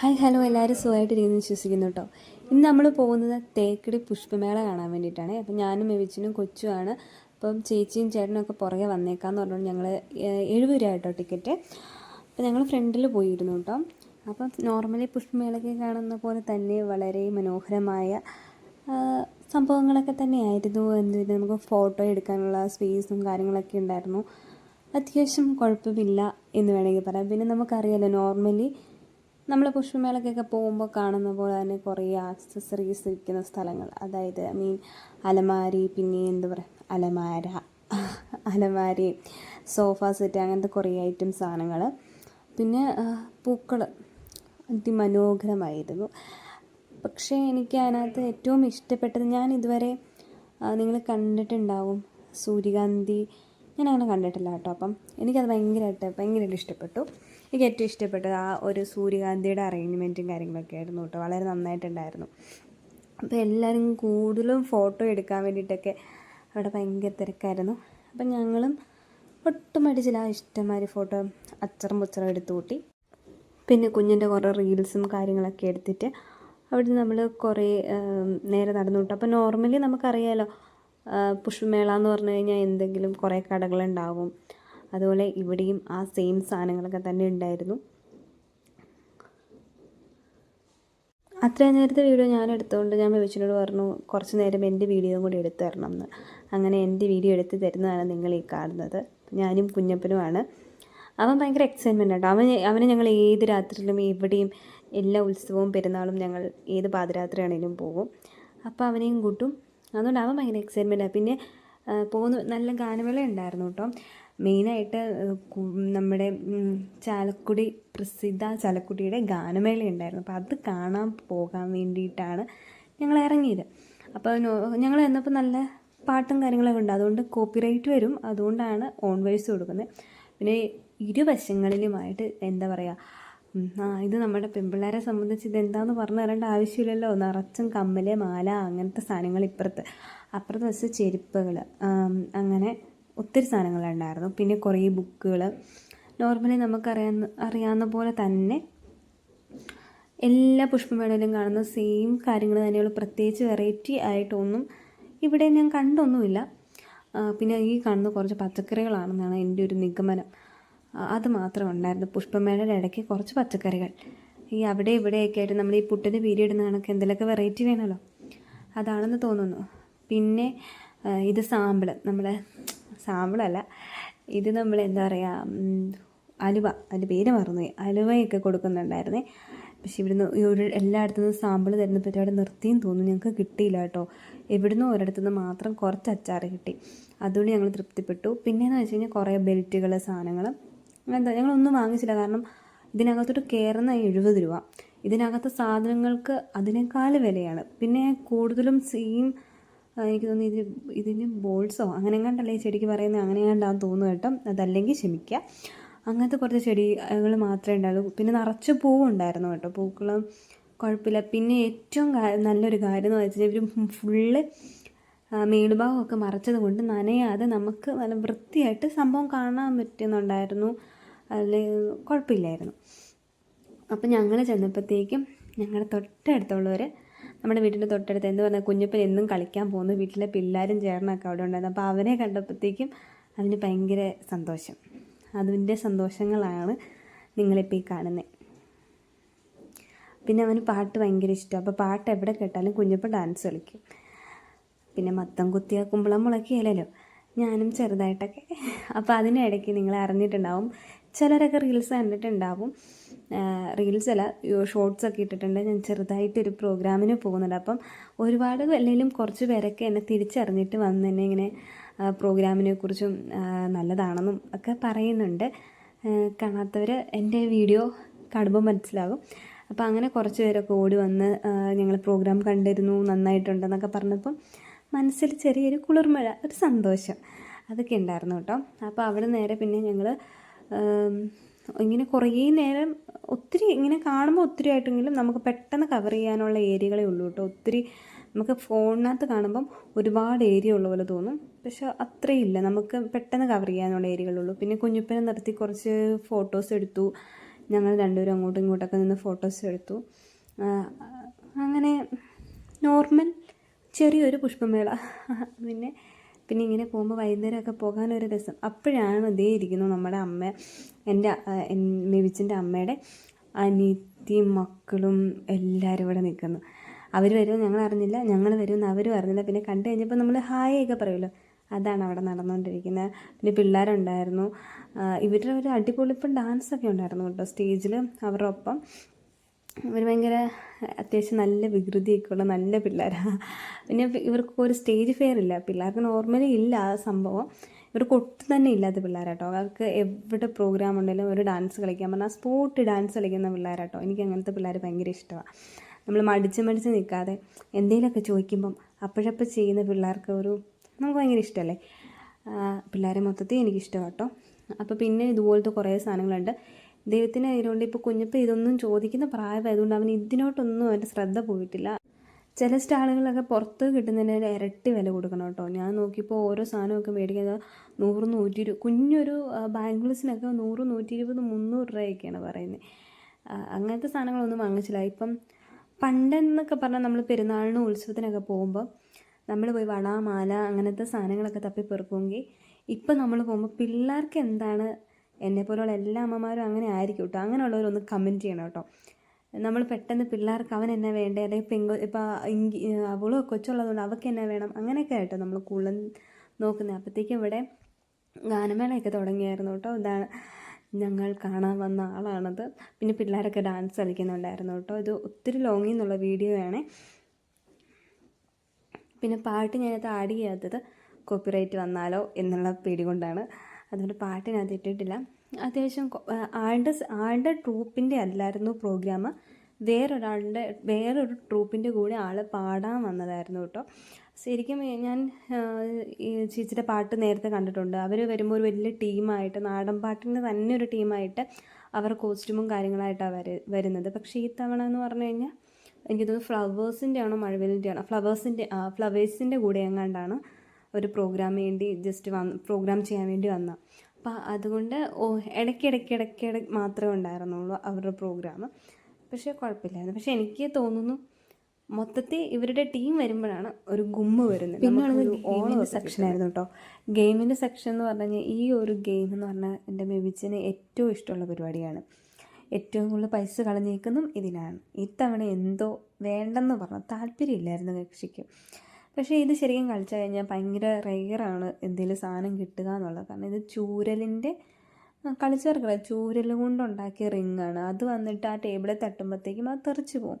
Hi hello. എല്ലാവരും സുഖമായിട്ടിരിക്കുന്നു വിശ്വസിക്കുന്നു കേട്ടോ. ഇന്ന് നമ്മൾ പോകുന്നത് തേക്കടി പുഷ്പമേള കാണാൻ വേണ്ടിയിട്ടാണ്. അപ്പം ഞാനും മെവിച്ചിനും കൊച്ചുമാണ്. അപ്പം ചേച്ചിയും ചേട്ടനും ഒക്കെ പുറകെ വന്നേക്കാന്ന് പറഞ്ഞുകൊണ്ട് ഞങ്ങൾ എഴുപത് രൂപ കേട്ടോ ടിക്കറ്റ്. അപ്പം ഞങ്ങൾ ഫ്രണ്ടിൽ പോയിരുന്നു കേട്ടോ. അപ്പം നോർമലി പുഷ്പമേളയ്ക്ക് കാണുന്ന പോലെ തന്നെ വളരെ മനോഹരമായ സംഭവങ്ങളൊക്കെ സംഭവങ്ങളൊക്കെ തന്നെയായിരുന്നു എന്തിന് നമുക്ക് ഫോട്ടോ എടുക്കാനുള്ള സ്പേസും കാര്യങ്ങളൊക്കെ ഉണ്ടായിരുന്നു. അത്യാവശ്യം കുഴപ്പമില്ല എന്ന് വേണമെങ്കിൽ പറയാം. പിന്നെ നമുക്കറിയാലോ നോർമലി നമ്മൾ പുഷ്പമേളക്കൊക്കെ പോകുമ്പോൾ കാണുന്ന പോലെ തന്നെ കുറേ ആക്സസറീസ് വിൽക്കുന്ന സ്ഥലങ്ങൾ. അതായത് ഐ മീൻ അലമാരി പിന്നെ എന്താ പറയുക അലമാര അലമാരി സോഫ സെറ്റ് അങ്ങനത്തെ കുറേ ഐറ്റം സാധനങ്ങൾ പിന്നെ പൂക്കൾ അതിമനോഹരമായിരുന്നു. പക്ഷേ എനിക്ക് അതിനകത്ത് ഏറ്റവും ഇഷ്ടപ്പെട്ടത് ഞാൻ ഇതുവരെ നിങ്ങൾ കണ്ടിട്ടുണ്ടാവും സൂര്യകാന്തി. ഞാൻ അങ്ങനെ കണ്ടിട്ടില്ല കേട്ടോ. അപ്പം എനിക്കത് ഭയങ്കരമായിട്ട് ഭയങ്കരമായിട്ട് ഇഷ്ടപ്പെട്ടു. എനിക്ക് ഏറ്റവും ഇഷ്ടപ്പെട്ടത് ആ ഒരു സൂര്യകാന്തിയുടെ അറേഞ്ച്മെന്റും കാര്യങ്ങളൊക്കെ ആയിരുന്നു കേട്ടോ. വളരെ നന്നായിട്ടുണ്ടായിരുന്നു. അപ്പോൾ എല്ലാവരും കൂടുതലും ഫോട്ടോ എടുക്കാൻ വേണ്ടിയിട്ടൊക്കെ അവിടെ ഭയങ്കര തിരക്കായിരുന്നു. അപ്പം ഞങ്ങളും ഒട്ടും മടിച്ചില്ല ഇഷ്ടംമാതിരി ഫോട്ടോ അച്ചറും പുച്ചറും എടുത്തു കൂട്ടി. പിന്നെ കുഞ്ഞിന്റെ കുറേ റീൽസും കാര്യങ്ങളൊക്കെ എടുത്തിട്ട് അവിടെ നമ്മൾ കുറേ നേരെ നടന്നു വിട്ടു. അപ്പോൾ നോർമലി നമുക്കറിയാലോ ആ, പുഷ്പമേള എന്ന് പറഞ്ഞു കഴിഞ്ഞാൽ എന്തെങ്കിലും കുറേ കടകളുണ്ടാവും. അതുപോലെ ഇവിടെയും ആ സെയിം സാധനങ്ങളൊക്കെ തന്നെ ഉണ്ടായിരുന്നു. അത്രയും നേരത്തെ വീഡിയോ ഞാൻ എടുത്തുകൊണ്ട് ഞാൻ ബേബിച്ചിനോട് പറഞ്ഞു കുറച്ച് നേരം എന്റെ വീഡിയോ കൂടി എടുത്തു തരണം എന്ന്. അങ്ങനെ എന്റെ വീഡിയോ എടുത്ത് തരുന്നതാണ് നിങ്ങൾ ഈ കാണുന്നത്. ഞാനും കുഞ്ഞപ്പനുമാണ്. അവൻ ഭയങ്കര എക്സൈറ്റ്മെന്റ് ആട്ടോ. അവൻ അവനെ ഞങ്ങൾ ഏത് രാത്രിയിലും എവിടെയും എല്ലാ ഉത്സവവും പെരുന്നാളും ഞങ്ങൾ ഏത് പാതിരാത്രിയാണെങ്കിലും പോകും. അപ്പോൾ അവനെയും കൂട്ടും. അതുകൊണ്ട് അവൻ ഭയങ്കര എക്സൈറ്റ്മെന്റാണ് പിന്നെ പോകുന്ന നല്ല ഗാനമേള ഉണ്ടായിരുന്നു കേട്ടോ. മെയിനായിട്ട് നമ്മുടെ ചാലക്കുടി പ്രസിദ്ധ ചാലക്കുടിയുടെ ഗാനമേള ഉണ്ടായിരുന്നു അപ്പോൾ അത് കാണാൻ പോകാൻ വേണ്ടിയിട്ടാണ് ഞങ്ങൾ ഇറങ്ങിയത്. അപ്പോൾ ഞങ്ങൾ എന്നപ്പോൾ നല്ല പാട്ടും കാര്യങ്ങളൊക്കെ ഉണ്ട്. അതുകൊണ്ട് കോപ്പിറൈറ്റ് വരും. അതുകൊണ്ടാണ് ഓൺ വോയിസ് കൊടുക്കുന്നത്. പിന്നെ ഇരുവശങ്ങളിലുമായിട്ട് എന്താ പറയുക ആ ഇത് നമ്മുടെ പെൺപിള്ളേരെ സംബന്ധിച്ച് ഇതെന്താന്ന് പറഞ്ഞു തരേണ്ട ആവശ്യമില്ലല്ലോ. നിറച്ചും കമ്മൽ മാല അങ്ങനത്തെ സാധനങ്ങൾ ഇപ്പുറത്ത്. അപ്പുറത്ത് വെച്ച് ചെരുപ്പുകൾ അങ്ങനെ ഒത്തിരി സാധനങ്ങളുണ്ടായിരുന്നു പിന്നെ കുറേ ബുക്കുകൾ നോർമലി നമുക്കറിയാവുന്ന അറിയാവുന്ന പോലെ തന്നെ എല്ലാ പുഷ്പമേളയിലും കാണുന്ന സെയിം കാര്യങ്ങൾ തന്നെയുള്ളൂ. പ്രത്യേകിച്ച് വെറൈറ്റി ആയിട്ടൊന്നും ഇവിടെ ഞാൻ കണ്ടൊന്നുമില്ല. പിന്നെ ഈ കാണുന്ന കുറച്ച് പച്ചക്കറികളാണെന്നാണ് എന്റെ ഒരു നിഗമനം. അത് മാത്രം ഉണ്ടായിരുന്നു. പുഷ്പമേളയുടെ ഇടയ്ക്ക് കുറച്ച് പച്ചക്കറികൾ. ഈ അവിടെ ഇവിടെയൊക്കെ ആയിട്ട് നമ്മൾ ഈ പുട്ടിന്റെ പീരിയിടുന്ന കണക്ക് എന്തെങ്കിലുമൊക്കെ വെറൈറ്റി വേണമല്ലോ. അതാണെന്ന് തോന്നുന്നു. പിന്നെ ഇത് സാമ്പിൾ നമ്മൾ സാമ്പിളല്ല. ഇത് നമ്മൾ എന്താ പറയുക അലുവ അതിന്റെ പേര് മറന്നുപോയി അലുവയൊക്കെ കൊടുക്കുന്നുണ്ടായിരുന്നേ. പക്ഷേ ഇവിടുന്ന് ഒരു എല്ലായിടത്തു നിന്നും സാമ്പിൾ തരുന്നപ്പോൾ അവിടെ നിർത്തിയും തോന്നുന്നു. ഞങ്ങൾക്ക് കിട്ടിയില്ല കേട്ടോ. എവിടുന്ന് ഒരിടത്തു നിന്ന് മാത്രം കുറച്ച് അച്ചാർ കിട്ടി. അതുകൊണ്ട് ഞങ്ങൾ തൃപ്തിപ്പെട്ടു. പിന്നെയെന്ന് വെച്ച് കഴിഞ്ഞാൽ കുറേ ബെൽറ്റുകൾ സാധനങ്ങൾ എന്താ ഞങ്ങളൊന്നും വാങ്ങിച്ചില്ല. കാരണം ഇതിനകത്തോട്ട് കയറുന്ന എഴുപത് രൂപ. ഇതിനകത്ത് സാധനങ്ങൾക്ക് അതിനേക്കാൾ വിലയാണ്. പിന്നെ കൂടുതലും സെയിം എനിക്ക് തോന്നുന്നു ഇതിന് ഇതിന് ബോൾസോ അങ്ങനെ കണ്ടല്ലേ ഈ ചെടിക്ക് പറയുന്നത് അങ്ങനെ കണ്ടാന്ന് തോന്നുന്നു കേട്ടോ. അതല്ലെങ്കിൽ ക്ഷമിക്കുക അങ്ങനത്തെ കുറച്ച് ചെടികൾ മാത്രമേ ഉണ്ടായുള്ളൂ. പിന്നെ നിറച്ച് പൂവ് ഉണ്ടായിരുന്നു കേട്ടോ. പൂക്കളും കുഴപ്പമില്ല. പിന്നെ ഏറ്റവും നല്ലൊരു കാര്യം എന്ന് വെച്ചാൽ ഇവർ ഫുള്ള് മേളുഭാഗമൊക്കെ മറച്ചത് കൊണ്ട് നനയാതെ നമുക്ക് നല്ല വൃത്തിയായിട്ട് സംഭവം കാണാൻ പറ്റുന്നുണ്ടായിരുന്നു. അതിൽ കുഴപ്പമില്ലായിരുന്നു. അപ്പം ഞങ്ങൾ ചെന്നപ്പോഴത്തേക്കും ഞങ്ങളുടെ തൊട്ടടുത്തുള്ളവർ നമ്മുടെ വീട്ടിന്റെ തൊട്ടടുത്ത് എന്ത് പറഞ്ഞാൽ കുഞ്ഞപ്പൻ എന്നും കളിക്കാൻ പോകുന്നു. വീട്ടിലെ പിള്ളേരും ചേർന്നൊക്കെ അവിടെ ഉണ്ടായിരുന്നു. അപ്പോൾ അവനെ കണ്ടപ്പോഴത്തേക്കും അതിന് ഭയങ്കര സന്തോഷം. അതിന്റെ സന്തോഷങ്ങളാണ് നിങ്ങളിപ്പോൾ ഈ കാണുന്നത് പിന്നെ അവന് പാട്ട് ഭയങ്കര ഇഷ്ടമാണ് അപ്പോൾ പാട്ട് എവിടെ കേട്ടാലും കുഞ്ഞപ്പൻ ഡാൻസ് കളിക്കും. പിന്നെ മത്തം കുത്തിയ കുമ്പളം മുളക്കിയല്ലോ ഞാനും ചെറുതായിട്ടൊക്കെ. അപ്പോൾ അതിനിടയ്ക്ക് നിങ്ങൾ അറിഞ്ഞിട്ടുണ്ടാവും. ചിലരൊക്കെ റീൽസ് കണ്ടിട്ടുണ്ടാവും. റീൽസ് അല്ല ഷോർട്സ് ഒക്കെ ഇട്ടിട്ടുണ്ട്. ഞാൻ ചെറുതായിട്ടൊരു പ്രോഗ്രാമിന് പോകുന്നുണ്ട്. അപ്പം ഒരുപാട് അല്ലെങ്കിലും കുറച്ച് പേരൊക്കെ എന്നെ തിരിച്ചറിഞ്ഞിട്ട് വന്ന് എന്നെ ഇങ്ങനെ പ്രോഗ്രാമിനെ കുറിച്ചും നല്ലതാണെന്നും ഒക്കെ പറയുന്നുണ്ട്. കാണാത്തവർ എന്റെ വീഡിയോ കാണുമ്പോൾ മനസ്സിലാകും. അപ്പോൾ അങ്ങനെ കുറച്ച് പേരൊക്കെ ഓടി വന്ന് ഞങ്ങൾ പ്രോഗ്രാം കണ്ടിരുന്നു നന്നായിട്ടുണ്ടെന്നൊക്കെ പറഞ്ഞപ്പം മനസ്സിൽ ചെറിയൊരു കുളിർമഴ ഒരു സന്തോഷം അതൊക്കെ ഉണ്ടായിരുന്നു കേട്ടോ. അപ്പോൾ അവിടെ നേരെ പിന്നെ ഞങ്ങൾ ഇങ്ങനെ കുറേ നേരം ഒത്തിരി ഇങ്ങനെ കാണുമ്പോൾ ഒത്തിരി ആയിട്ടെങ്കിലും നമുക്ക് പെട്ടെന്ന് കവർ ചെയ്യാനുള്ള ഏരിയകളേ ഉള്ളൂ കേട്ടോ. ഒത്തിരി നമുക്ക് ഫോണിനകത്ത് കാണുമ്പം ഒരുപാട് ഏരിയ ഉള്ള പോലെ തോന്നും. പക്ഷെ അത്രയില്ല നമുക്ക് പെട്ടെന്ന് കവർ ചെയ്യാനുള്ള ഏരിയകളുള്ളൂ പിന്നെ കുഞ്ഞുപ്പനെ നിർത്തി കുറച്ച് ഫോട്ടോസ് എടുത്തു. ഞങ്ങൾ രണ്ടുപേരും അങ്ങോട്ടും ഇങ്ങോട്ടൊക്കെ നിന്ന് ഫോട്ടോസ് എടുത്തു. അങ്ങനെ നോർമൽ ചെറിയൊരു പുഷ്പമേള. പിന്നെ പിന്നെ ഇങ്ങനെ പോകുമ്പോൾ വൈകുന്നേരമൊക്കെ പോകാനൊരു രസം. അപ്പോഴാണ് ഇതേ ഇരിക്കുന്നു നമ്മുടെ അമ്മ എന്റെ മെവിച്ചിന്റെ അമ്മയുടെ അനിയത്തിയും മക്കളും എല്ലാവരും ഇവിടെ നിൽക്കുന്നു. അവർ വരുമെന്ന് ഞങ്ങൾ അറിഞ്ഞില്ല. ഞങ്ങൾ വരുമെന്ന് അവരും അറിഞ്ഞില്ല. പിന്നെ കണ്ടു കഴിഞ്ഞപ്പോൾ നമ്മൾ ഹായ് ഒക്കെ പറയുമല്ലോ. അതാണ് അവിടെ നടന്നുകൊണ്ടിരിക്കുന്നത്. പിന്നെ പിള്ളേരുണ്ടായിരുന്നു. ഇവരുടെ ഒരു അടിപൊളിപ്പം ഡാൻസൊക്കെ ഉണ്ടായിരുന്നു കേട്ടോ. സ്റ്റേജിൽ അവരുടെ ഒപ്പം. ഇവർ ഭയങ്കര അത്യാവശ്യം നല്ല വികൃതിയൊക്കെ ഉള്ള നല്ല പിള്ളേരാണ് പിന്നെ ഇവർക്ക് ഒരു സ്റ്റേജ് ഫെയർ ഇല്ല. പിള്ളേർക്ക് നോർമലി ഇല്ല ആ സംഭവം. ഇവർക്ക് ഒട്ടും തന്നെ ഇല്ലാത്ത പിള്ളേരാട്ടോ. അവർക്ക് എവിടെ പ്രോഗ്രാം ഉണ്ടെങ്കിലും ഒരു ഡാൻസ് കളിക്കാൻ പറഞ്ഞാൽ സ്പോട്ട് ഡാൻസ് കളിക്കുന്ന പിള്ളേരാട്ടോ. എനിക്ക് അങ്ങനത്തെ പിള്ളേർ ഭയങ്കര ഇഷ്ടമാണ് നമ്മൾ മടിച്ച് മടിച്ച് നിൽക്കാതെ എന്തെങ്കിലുമൊക്കെ ചോദിക്കുമ്പം അപ്പോഴപ്പോൾ ചെയ്യുന്ന പിള്ളേർക്ക് ഒരു നമുക്ക് ഭയങ്കര ഇഷ്ടമല്ലേ പിള്ളേരെ മൊത്തത്തിൽ എനിക്കിഷ്ടമാണ് കേട്ടോ അപ്പോൾ പിന്നെ ഇതുപോലത്തെ കുറേ സാധനങ്ങളുണ്ട്. ദൈവത്തിന് ആയതുകൊണ്ട് ഇപ്പോൾ കുഞ്ഞപ്പം ഇതൊന്നും ചോദിക്കുന്ന പ്രായമായതുകൊണ്ട് അവൻ ഇതിനോട്ടൊന്നും അവന്റെ ശ്രദ്ധ പോയിട്ടില്ല. ചില സ്റ്റാളുകളൊക്കെ പുറത്ത് കിട്ടുന്നതിന് ഇരട്ടി വില കൊടുക്കണം കേട്ടോ. ഞാൻ നോക്കിയപ്പോൾ ഓരോ സാധനമൊക്കെ മേടിക്കുന്നത് നൂറ് നൂറ്റി ഇരുപത് കുഞ്ഞൊരു ബാംഗിൾസിനൊക്കെ നൂറ് നൂറ്റി ഇരുപത് മുന്നൂറ് രൂപയൊക്കെയാണ് പറയുന്നത്. അങ്ങനത്തെ സാധനങ്ങളൊന്നും വാങ്ങിച്ചില്ല. ഇപ്പം പണ്ടെന്നൊക്കെ പറഞ്ഞാൽ നമ്മൾ പെരുന്നാളിനും ഉത്സവത്തിനൊക്കെ പോകുമ്പോൾ നമ്മൾ പോയി വള മാല അങ്ങനത്തെ സാധനങ്ങളൊക്കെ തപ്പി പെറുക്കുമെങ്കിൽ ഇപ്പം നമ്മൾ പോകുമ്പോൾ പിള്ളേർക്ക് എന്താണ് എന്നെ പോലുള്ള എല്ലാ അമ്മമാരും അങ്ങനെ ആയിരിക്കും കേട്ടോ. അങ്ങനെയുള്ളവരൊന്ന് കമന്റ് ചെയ്യണം കേട്ടോ. നമ്മൾ പെട്ടെന്ന് പിള്ളേർക്ക് അവൻ എന്നാ വേണ്ടേ? അല്ലെങ്കിൽ പെങ്കോ ഇപ്പോൾ അവളോ കൊച്ചുള്ളതുകൊണ്ട് അവൾക്ക് എന്നാ വേണം? അങ്ങനെയൊക്കെ ആയിട്ടോ നമ്മൾ കൂടുതൽ നോക്കുന്നത്. അപ്പോഴത്തേക്കും ഇവിടെ ഗാനമേളയൊക്കെ തുടങ്ങിയായിരുന്നു കേട്ടോ. ഇതാണ് ഞങ്ങൾ കാണാൻ വന്ന ആളാണത്. പിന്നെ പിള്ളേരൊക്കെ ഡാൻസ് കളിക്കുന്നുണ്ടായിരുന്നു കേട്ടോ. ഇത് ഒത്തിരി ലോങ്ങിൽ നിന്നുള്ള വീഡിയോ ആണേ. പിന്നെ പാട്ട് ഞാനത് ആഡ് ചെയ്യാത്തത് കോപ്പിറൈറ്റ് വന്നാലോ എന്നുള്ള പേടി കൊണ്ടാണ്. അതുകൊണ്ട് പാട്ടിനകത്ത് ഇട്ടിട്ടില്ല അത്യാവശ്യം ആളുടെ ആളുടെ ട്രൂപ്പിന്റെ അല്ലായിരുന്നു പ്രോഗ്രാം വേറൊരാളുടെ വേറൊരു ട്രൂപ്പിന്റെ കൂടെ ആൾ പാടാൻ വന്നതായിരുന്നു കേട്ടോ. ശരിക്കും ഞാൻ ചേച്ചിയുടെ പാട്ട് നേരത്തെ കണ്ടിട്ടുണ്ട്. അവർ വരുമ്പോൾ ഒരു വലിയ ടീമായിട്ട് നാടൻ പാട്ടിന്റെ തന്നെ ഒരു ടീമായിട്ട് അവർ കോസ്റ്റ്യൂമും കാര്യങ്ങളായിട്ടാണ് വര വരുന്നത്. പക്ഷേ ഈ തവണ എന്ന് പറഞ്ഞു കഴിഞ്ഞാൽ എനിക്ക് തോന്നുന്നു ഫ്ലവേഴ്സിന്റെ ആണോ മഴവിലിന്റെ ആണോ ഫ്ലവേഴ്സിന്റെ ഫ്ലവേഴ്സിന്റെ കൂടെ എങ്ങാണ്ടാണ് ഒരു പ്രോഗ്രാം വേണ്ടി ജസ്റ്റ് വന്ന് പ്രോഗ്രാം ചെയ്യാൻ വേണ്ടി വന്ന. അപ്പം അതുകൊണ്ട് ഓ ഇടയ്ക്കിടയ്ക്ക് ഇടയ്ക്കിടയ്ക്ക് മാത്രമേ ഉണ്ടായിരുന്നുള്ളൂ അവരുടെ പ്രോഗ്രാം പക്ഷേ കുഴപ്പമില്ലായിരുന്നു. പക്ഷേ എനിക്ക് തോന്നുന്നു മൊത്തത്തിൽ ഇവരുടെ ടീം വരുമ്പോഴാണ് ഒരു ഗുമ്മ വരുന്നത്. പിന്നെ ഗെയിമിന്റെ സെക്ഷൻ ആയിരുന്നു കേട്ടോ. ഗെയിമിന്റെ സെക്ഷൻ എന്ന് പറഞ്ഞു കഴിഞ്ഞാൽ ഈ ഒരു ഗെയിം എന്ന് പറഞ്ഞാൽ എന്റെ മെബിച്ചിന് ഏറ്റവും ഇഷ്ടമുള്ള പരിപാടിയാണ്. ഏറ്റവും കൂടുതൽ പൈസ കളഞ്ഞേക്കുന്നതും ഇതിനാണ്. ഇത്തവണ എന്തോ വേണ്ടെന്ന് പറഞ്ഞു താല്പര്യമില്ലായിരുന്നു കക്ഷിക്ക്. പക്ഷേ ഇത് ശരിക്കും കളിച്ചു കഴിഞ്ഞാൽ ഭയങ്കര റെയറാണ് എന്തെങ്കിലും സാധനം കിട്ടുക എന്നുള്ളത്. കാരണം ഇത് ചൂരലിന്റെ കളിച്ചവർക്കല്ല ചൂരൽ കൊണ്ടുണ്ടാക്കിയ റിങ്ങാണ്. അത് വന്നിട്ട് ആ ടേബിളിൽ തട്ടുമ്പോഴത്തേക്കും അത് തെറിച്ച് പോകും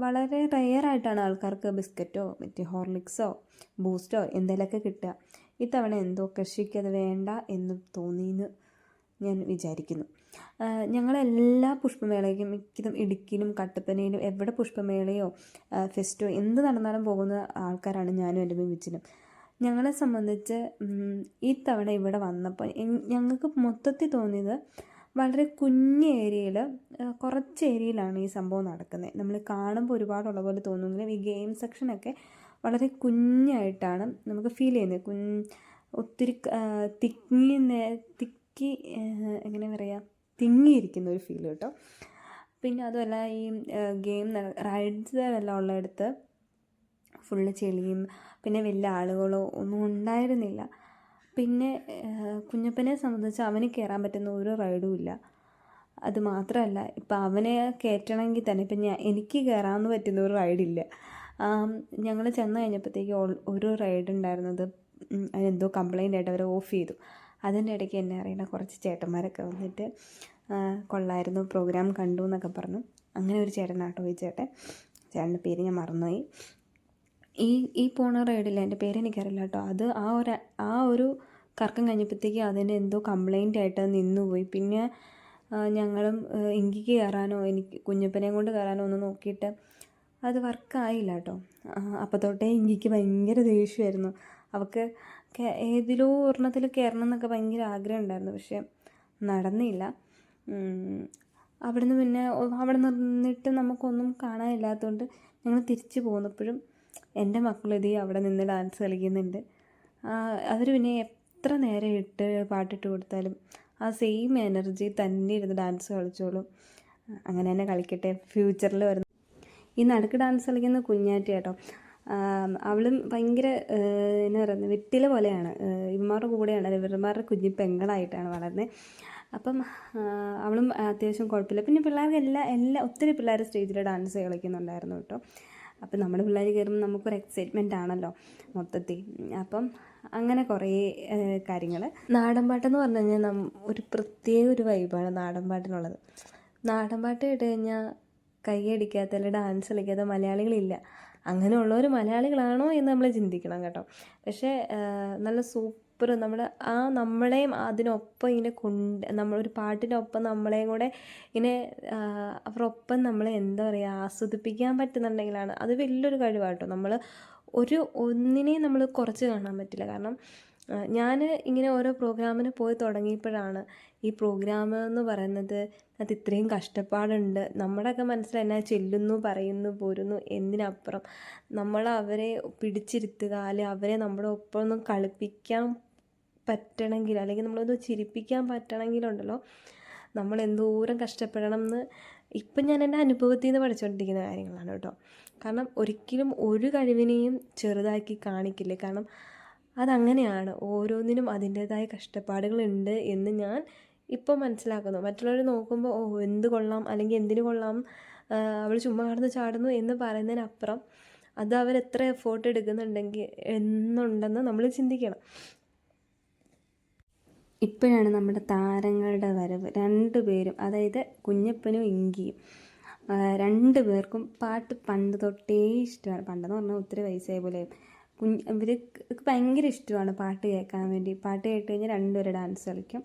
വളരെ റെയറായിട്ടാണ് ആൾക്കാർക്ക് ബിസ്ക്കറ്റോ മറ്റേ ഹോർലിക്സോ ബൂസ്റ്റോ എന്തെങ്കിലുമൊക്കെ കിട്ടുക. ഇത്തവണ എന്തോ കൃഷിക്ക് അത് വേണ്ട എന്ന് തോന്നിയെന്ന് ഞാൻ വിചാരിക്കുന്നു. ഞങ്ങളെല്ലാ പുഷ്പമേളയ്ക്കും മിക്കതും ഇടുക്കിയിലും കട്ടപ്പനയിലും എവിടെ പുഷ്പമേളയോ ഫെസ്റ്റോ എന്ത് നടന്നാലും പോകുന്ന ആൾക്കാരാണ് ഞാനും എന്റെ മിമിച്ചിനും ഞങ്ങളെ സംബന്ധിച്ച് ഈ തവണ ഇവിടെ വന്നപ്പോൾ ഞങ്ങൾക്ക് മൊത്തത്തിൽ തോന്നിയത് വളരെ കുഞ്ഞ് ഏരിയയിൽ കുറച്ച് ഏരിയയിലാണ് ഈ സംഭവം നടക്കുന്നത്. നമ്മൾ കാണുമ്പോൾ ഒരുപാടുള്ള പോലെ തോന്നുമെങ്കിലും ഈ ഗെയിം സെക്ഷനൊക്കെ വളരെ കുഞ്ഞായിട്ടാണ് നമുക്ക് ഫീൽ ചെയ്യുന്നത്. കുഞ്ഞ് ഒത്തിരി ആ, തിങ്ങി നേ- എങ്ങനെ പറയുക തിങ്ങിയിരിക്കുന്ന ഒരു ഫീൽ കേട്ടോ. പിന്നെ അതുമല്ല ഈ ഗെയിം റൈഡ്സ് എല്ലാം ഉള്ളിടത്ത് ഫുള്ള് ചെളിയും പിന്നെ വലിയ ആളുകളോ ഒന്നും ഉണ്ടായിരുന്നില്ല. പിന്നെ കുഞ്ഞപ്പനെ സംബന്ധിച്ച് അവന് കയറാൻ പറ്റുന്ന ഒരു റൈഡും ഇല്ല. അത് മാത്രമല്ല ഇപ്പം അവനെ കയറ്റണമെങ്കിൽ തന്നെ ഇപ്പം ഞാൻ എനിക്ക് കയറാമെന്ന് പറ്റുന്ന ഒരു റൈഡില്ല ഞങ്ങൾ ചെന്ന് കഴിഞ്ഞപ്പോഴത്തേക്ക് ഒരു റൈഡ് ഉണ്ടായിരുന്നത് അതിനെന്തോ കംപ്ലൈന്റ് ആയിട്ട് അവർ ഓഫ് ചെയ്തു. അതിന്റെ ഇടയ്ക്ക് എന്നെ അറിയുന്ന കുറച്ച് ചേട്ടന്മാരൊക്കെ വന്നിട്ട് കൊള്ളായിരുന്നു പ്രോഗ്രാം കണ്ടു എന്നൊക്കെ പറഞ്ഞു. അങ്ങനെ ഒരു ചേട്ടനാട്ടോ ഈ ചേട്ടൻ. ചേട്ടന്റെ പേര് ഞാൻ മറന്നുപോയി. ഈ ഈ പോണ റൈഡില്ല എന്റെ പേര് എനിക്കറിയില്ല കേട്ടോ. അത് ആ ഒരു ആ ഒരു കറക്കം കഴിഞ്ഞപ്പോഴത്തേക്ക് അതിന് എന്തോ കംപ്ലൈന്റ് ആയിട്ട് നിന്നുപോയി പിന്നെ ഞങ്ങളും ഇങ്കി ഇങ്കിക്ക് കയറാനോ എനിക്ക് കുഞ്ഞപ്പനെയും കൊണ്ട് കയറാനോ ഒന്ന് നോക്കിയിട്ട് അത് വർക്കായില്ല കേട്ടോ. അപ്പോൾ തൊട്ടേ ഇങ്കിക്ക് ഭയങ്കര ദേഷ്യമായിരുന്നു. അവൾക്ക് ഏതിലോ ഒരെണ്ണത്തിൽ കയറണം എന്നൊക്കെ ഭയങ്കര ആഗ്രഹം ഉണ്ടായിരുന്നു. പക്ഷേ നടന്നില്ല. അവിടുന്ന് പിന്നെ അവിടെ നിന്നിട്ട് നമുക്കൊന്നും കാണാനില്ലാത്തതുകൊണ്ട് ഞങ്ങൾ തിരിച്ചു പോന്നപ്പോഴും എന്റെ മക്കളിതേ അവിടെ നിന്ന് ഡാൻസ് കളിക്കുന്നുണ്ട്. അവർ പിന്നെ എത്ര നേരം ഇട്ട് പാട്ടിട്ട് കൊടുത്താലും ആ സെയിം എനർജി തന്നെ ഇരുന്ന് ഡാൻസ് കളിച്ചോളും. അങ്ങനെ തന്നെ കളിക്കട്ടെ. ഫ്യൂച്ചറിൽ വരുന്ന ഈ നടുക്ക് ഡാൻസ് കളിക്കുന്ന കുഞ്ഞാറ്റി കേട്ടോ അവളും ഭയങ്കര എന്നാ പറയുന്നത് വെട്ടില പോലെയാണ്. ഇവന്മാരുടെ കൂടെയാണ്. ഇവന്മാരുടെ കുഞ്ഞി പെങ്ങളായിട്ടാണ് വളർന്നത് അപ്പം അവളും അത്യാവശ്യം കുഴപ്പമില്ല. പിന്നെ പിള്ളേർക്ക് എല്ലാ എല്ലാ ഒത്തിരി പിള്ളേർ സ്റ്റേജിൽ ഡാൻസ് കളിക്കുന്നുണ്ടായിരുന്നു കേട്ടോ. അപ്പം നമ്മുടെ പിള്ളേർ കയറുമ്പോൾ നമുക്കൊരു എക്സൈറ്റ്മെന്റ് ആണല്ലോ മൊത്തത്തിൽ. അപ്പം അങ്ങനെ കുറേ കാര്യങ്ങൾ നാടൻ പാട്ടെന്ന് പറഞ്ഞു കഴിഞ്ഞാൽ നം ഒരു പ്രത്യേക ഒരു വൈബാണ് നാടൻ നാടൻപാട്ട് നാടൻ പാട്ട് കേട്ട് കഴിഞ്ഞാൽ കൈയടിക്കാത്ത അല്ലെങ്കിൽ ഡാൻസ് കളിക്കാത്ത മലയാളികളില്ല. അങ്ങനെയുള്ളവർ മലയാളികളാണോ എന്ന് നമ്മൾ ചിന്തിക്കണം കേട്ടോ. പക്ഷേ നല്ല സൂപ്പർ നമ്മൾ ആ നമ്മളെയും അതിനൊപ്പം ഇങ്ങനെ കൊണ്ട് നമ്മളൊരു പാട്ടിനൊപ്പം നമ്മളെയും കൂടെ ഇങ്ങനെ അവരൊപ്പം നമ്മളെ എന്താ പറയുക ആസ്വദിപ്പിക്കാൻ പറ്റുന്നുണ്ടെങ്കിലാണ് അത് വലിയൊരു കഴിവാട്ടോ നമ്മൾ ഒരു ഒന്നിനെയും നമ്മൾ കുറച്ച് കാണാൻ പറ്റില്ല. കാരണം ഞാൻ ഇങ്ങനെ ഓരോ പ്രോഗ്രാമിന് പോയി തുടങ്ങിയപ്പോഴാണ് ഈ പ്രോഗ്രാം എന്ന് പറയുന്നത് അത് ഇത്രയും കഷ്ടപ്പാടുണ്ട്. നമ്മുടെയൊക്കെ മനസ്സിൽ എന്നാ ചെല്ലുന്നു പറയുന്നു പോരുന്നു എന്തിനപ്പുറം നമ്മൾ അവരെ പിടിച്ചിരുത്തുക അല്ലെങ്കിൽ അവരെ നമ്മുടെ ഒപ്പം ഒന്ന് കളിപ്പിക്കാൻ പറ്റണമെങ്കിൽ അല്ലെങ്കിൽ നമ്മളൊന്ന് ചിരിപ്പിക്കാൻ പറ്റണമെങ്കിലുണ്ടല്ലോ. നമ്മൾ എന്തോരം കഷ്ടപ്പെടണം എന്ന് ഇപ്പം ഞാൻ എന്റെ അനുഭവത്തിൽ നിന്ന് പഠിച്ചുകൊണ്ടിരിക്കുന്ന കാര്യങ്ങളാണ് കേട്ടോ. കാരണം ഒരിക്കലും ഒരു കഴിവിനെയും ചെറുതാക്കി കാണിക്കില്ല. കാരണം അതങ്ങനെയാണ്. ഓരോന്നിനും അതിന്റേതായ കഷ്ടപ്പാടുകളുണ്ട് എന്ന് ഞാൻ ഇപ്പോൾ മനസ്സിലാക്കുന്നു. മറ്റുള്ളവർ നോക്കുമ്പോൾ ഓ എന്ത് കൊള്ളാം അല്ലെങ്കിൽ എന്തിനു കൊള്ളാം അവൾ ചുമ്മാ കടന്ന് ചാടുന്നു എന്ന് പറയുന്നതിനപ്പുറം അത് അവർ എത്ര എഫേർട്ട് എടുക്കുന്നുണ്ടെങ്കിൽ എന്നുണ്ടെന്ന് നമ്മൾ ചിന്തിക്കണം. ഇപ്പോഴാണ് നമ്മുടെ താരങ്ങളുടെ വരവ്. രണ്ടു പേരും അതായത് കുഞ്ഞപ്പനും ഇങ്കിയും രണ്ട് പേർക്കും പാട്ട് പണ്ട് തൊട്ടേ ഇഷ്ടമാണ്. പണ്ടെന്ന് പറഞ്ഞാൽ ഒത്തിരി വയസ്സായ പോലെ. കുഞ്ഞ് ഇവർക്ക് ഭയങ്കര ഇഷ്ടമാണ് പാട്ട് കേൾക്കാൻ വേണ്ടി. പാട്ട് കേട്ട് കഴിഞ്ഞാൽ രണ്ടുപേരും ഡാൻസ് കളിക്കും.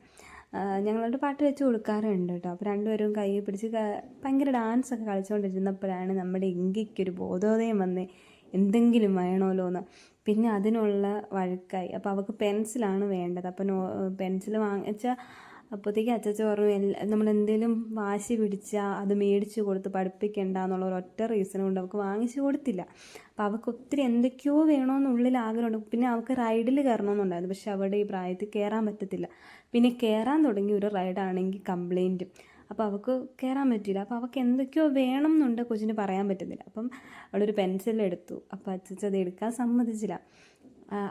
ഞങ്ങളോട് പാട്ട് വെച്ച് കൊടുക്കാറുണ്ട് കേട്ടോ അപ്പോൾ രണ്ടുപേരും കൈ പിടിച്ച് ഭയങ്കര ഭയങ്കര ഡാൻസൊക്കെ കളിച്ചുകൊണ്ടിരുന്നപ്പോഴാണ് നമ്മുടെ ഇങ്കിക്കൊരു ബോധോദയം വന്നേ. എന്തെങ്കിലും വേണമല്ലോ എന്ന്. പിന്നെ അതിനുള്ള വഴക്കായി. അപ്പോൾ അവൾക്ക് പെൻസിലാണ് വേണ്ടത്. അപ്പോൾ നോ പെൻസിൽ വാങ്ങിച്ചാൽ അപ്പോഴത്തേക്ക് അച്ചച്ച പറഞ്ഞു എന്തെങ്കിലും വാശി പിടിച്ചാൽ അത് മേടിച്ച് കൊടുത്ത് പഠിപ്പിക്കേണ്ട എന്നുള്ള ഒരൊറ്റ റീസൺ കൊണ്ട് അവൾക്ക് വാങ്ങിച്ചു കൊടുത്തില്ല. അപ്പോൾ അവൾക്ക് ഒത്തിരി എന്തൊക്കെയോ വേണമെന്നുള്ളിൽ ആഗ്രഹമുണ്ട്. പിന്നെ അവൾക്ക് റൈഡിൽ കയറണമെന്നുണ്ടായിരുന്നു പക്ഷെ അവിടെ ഈ പ്രായത്തിൽ കയറാൻ പറ്റത്തില്ല. പിന്നെ കയറാൻ തുടങ്ങി ഒരു റൈഡാണെങ്കിൽ കംപ്ലൈന്റും അപ്പോൾ അവൾക്ക് കയറാൻ പറ്റില്ല അപ്പോൾ അവൾക്ക് എന്തൊക്കെയോ വേണം എന്നുണ്ട് കൊച്ചിന് പറയാൻ പറ്റുന്നില്ല. അപ്പം അവളൊരു പെൻസിൽ എടുത്തു. അപ്പോൾ അച്ചച്ചത് എടുക്കാൻ സമ്മതിച്ചില്ല.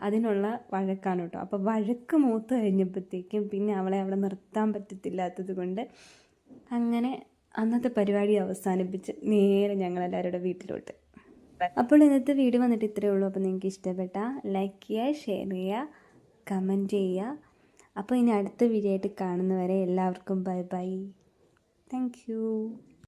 അതിനുള്ള വഴക്കാണ് കേട്ടോ. അപ്പോൾ വഴക്ക് മൂത്ത് കഴിഞ്ഞപ്പോഴത്തേക്കും പിന്നെ അവളെ അവിടെ നിർത്താൻ പറ്റത്തില്ലാത്തത് കൊണ്ട് അങ്ങനെ അന്നത്തെ പരിപാടി അവസാനിപ്പിച്ച് നേരെ ഞങ്ങളെല്ലാവരുടെ വീട്ടിലോട്ട്. അപ്പോൾ ഇന്നത്തെ വീഡിയോ വന്നിട്ട് ഇത്രയേ ഉള്ളൂ. അപ്പോൾ നിങ്ങൾക്ക് ഇഷ്ടപ്പെട്ട ലൈക്ക് ചെയ്യുക ഷെയർ ചെയ്യുക കമന്റ് ചെയ്യുക. അപ്പോൾ ഇനി അടുത്ത വീഡിയോ ആയിട്ട് കാണുന്നവരെ എല്ലാവർക്കും ബൈ ബൈ താങ്ക്